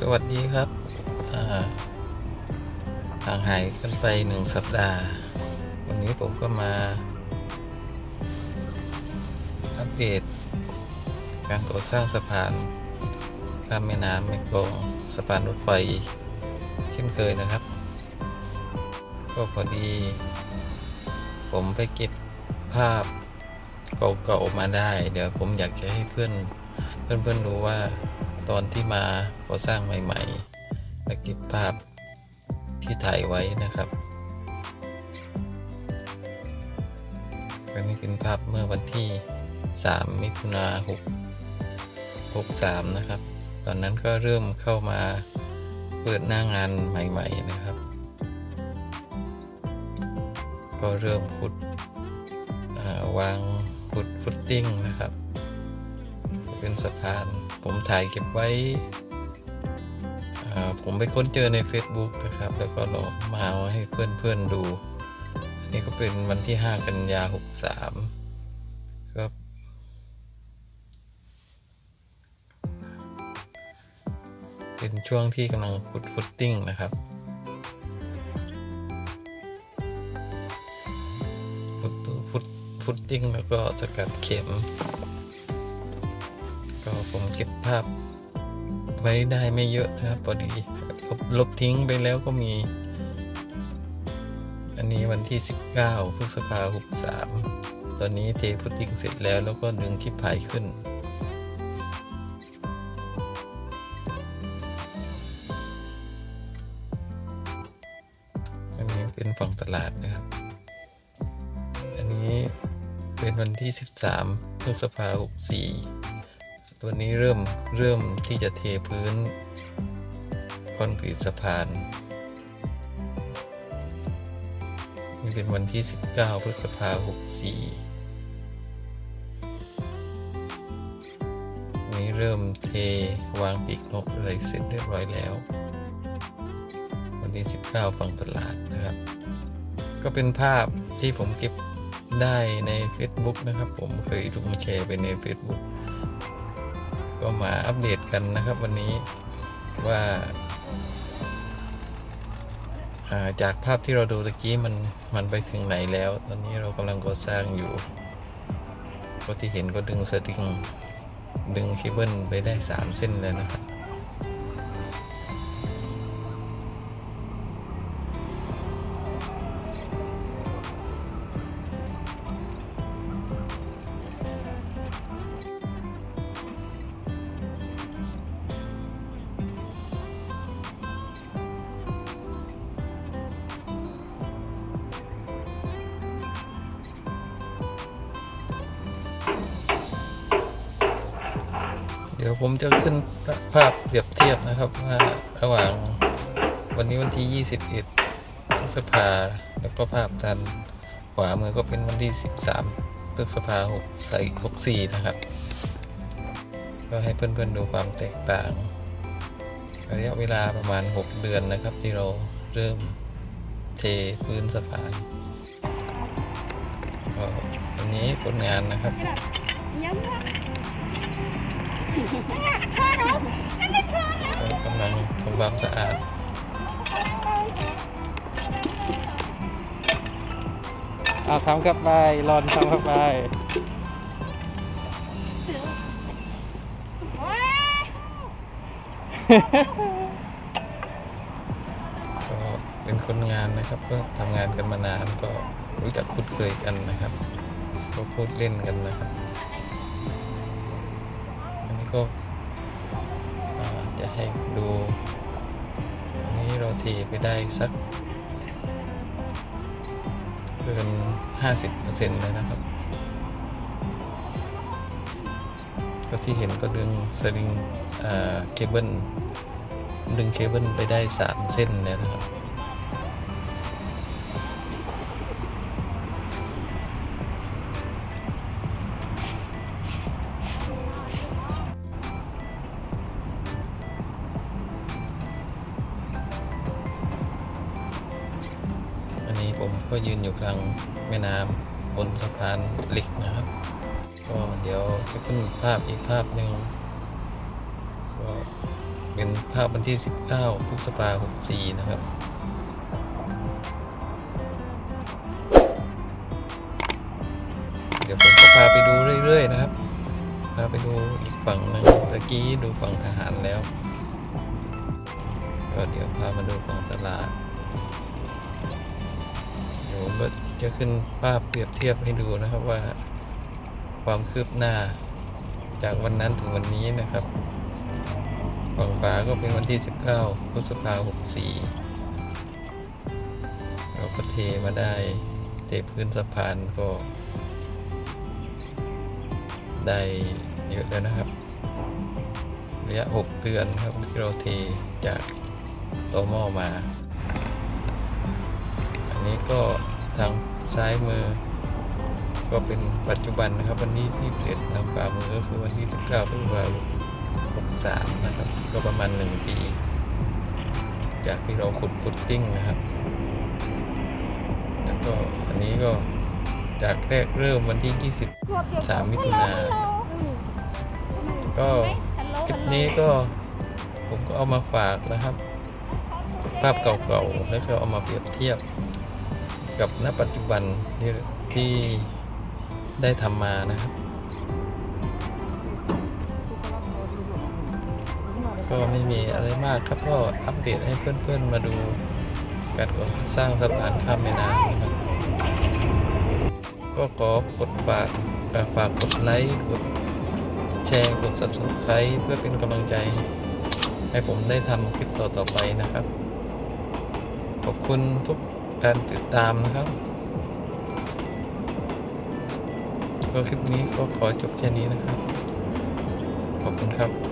สวัสดีครับอ่าห่างหายกันไปหนึ่งสัปดาห์ วันนี้ผมก็มา อัปเดต การก่อสร้างสะพานข้ามแม่น้ำแม่กลงสะพานรถไฟ เช่นเคยนะครับ ก็พอดี ผมไปเก็บภาพเก่าๆมาได้ เดี๋ยวผมอยากจะให้เพื่อนเพื่อนๆดูว่า ตอนที่มาก่อสร้างใหม่ๆและเก็บภาพที่ถ่ายไว้นะครับอันนี้เป็นภาพเมื่อวันที่ 3 มิถุนา6 63 นะครับ ตอนนั้นก็เริ่มเข้ามาเปิดหน้างานใหม่ ๆ นะครับ ก็เริ่มขุดาวางขุดฟุตติ้งนะครับ เป็นสะพาน ผมถ่ายเก็บไว้ ผมไปค้นเจอใน Facebook นะครับ แล้วก็ลองมาเอาให้เพื่อนๆดู อันนี้ก็เป็นวันที่ 5 กันยา 63 ก็เป็นช่วงที่กำลังฟุตฟุตติ้งนะครับฟุตฟุตฟุตติ้งแล้วก็สกัดเข็ม ก็ผมเก็บภาพไว้ได้ไม่เยอะนะครับพอดีลบลบทิ้งไปแล้วก็มี อันนี้วันที่ 19พฤษภาคม63 ตอนนี้เทพุติ้งเสร็จแล้วแล้วก็ดึงคลิปพายขึ้นอันนี้เป็นฝั่งตลาดนะครับ อันนี้เป็นวันที่ 13พฤษภาคม64 ตัวนี้เริ่มเริ่มที่จะเทพื้นคอนกรีตสะพาน นี่เป็นวันที่ 19 พฤษภาคม64นี่เริ่มเทวางปีกนกอะไรเสร็จเรียบร้อยแล้ว วันที่ 19 ฝั่งตลาดนะครับ ก็เป็นภาพที่ผมเก็บได้ใน Facebook นะครับ ผมเคยลงแชร์ไปใน Facebook ก็มาอัปเดตกันนะครับวันนี้ว่าาจากภาพที่เราดูตะกี้มันมันไปถึงไหนแล้ว ตอนนี้เรากำลังก่อสร้างอยู่ ก็ที่เห็นก็ดึงสตริงดึงเคเบิลไปได้ 3 เส้นแล้วนะครับ ดี๋ยวผมจะขึ้นภาพเปรียบเทียบนะครับว่าระหว่างวันนี้วันที่ 21พฤษภาแล้วก็ภาพด้านขวามือก็เป็นวันที่ 13พฤษภา64นะครับ ก็ให้เพื่อนๆดูความแตกต่าง ระยะเวลาประมาณ 6 เดือนนะครับ ที่เราเริ่มเทพื้นสะพานก็อันนี้ผลงานนะครับ ก็กำลังทำความสะอาดเอาทำกลับไปรอนทำกลับไปก็เป็นคนงานนะครับ ก็ทำงานกันมานานก็รู้จักคุ้นเคยกันนะครับ ก็พูดเล่นกันนะครับอันนี้ ก็จะให้ดูนี้เราเทไปได้สักเกิน 50%เลยนะครับ ก็ที่เห็นก็ดึงสลิงอ่าเคเบิลดึงเคเบิลไปได้ 3 เส้นแล้วนะครับ ก็ยืนอยู่กลางแม่น้ำบนสะพานเหล็กนะครับ ก็เดี๋ยวจะขึ้นภาพอีกภาพหนึ่งก็เป็นภาพวันที่ 19พฤษภาคม64 นะครับเดี๋ยวผมก็พาไปดูเรื่อย ๆ นะครับ พาไปดูอีกฝั่งหนึงตะกี้ดูฝั่งทหารแล้ว ก็เดี๋ยวพามาดูฝั่งตลาด เดี๋ยวก็จะขึ้นภาพเปรียบเทียบให้ดูนะครับว่าความคืบหน้าจากวันนั้นถึงวันนี้นะครับฝั่งฟ้าก็เป็นวันที่ 19พฤษภาคม64เราก็เทมาได้เทพื้นสะพานก็ได้เยอะแล้วนะครับ ระยะ 6 เดือนครับที่เราเทจากโตหม้อมา นี้ก็ทางซ้ายมือ ก็เป็นปัจจุบันนะครับ วันนี้ที่21ทางขวามือก็คือวันที่19พฤษภาคม63 นะครับ ก็ประมาณ 1 ปี จากที่เราขุดฟุตติ้งนะครับ แล้วก็อันนี้ก็จากแรกเริ่มวันที่ 23 มิถุนาก็คลิปนี้ก็ผมก็เอามาฝากนะครับ ภาพเก่าๆแล้วก็เอามาเปรียบเทียบ กับณปัจจุบันที่ที่ได้ทำมานะครับ ก็ไม่มีอะไรมากครับก็อัปเดตให้เพื่อนๆมาดูการก่อสร้างสะพานข้ามแม่น้ำนะครับ ก็ขอกดฝากฝากกดไลค์กดแชร์กด subscribe เพื่อเป็นกำลังใจ ให้ผมได้ทำคลิปต่อๆไปนะครับ ขอบคุณทุก การติดตามนะครับก็คลิปนี้ก็ขอจบแค่นี้นะครับ ขอบคุณครับ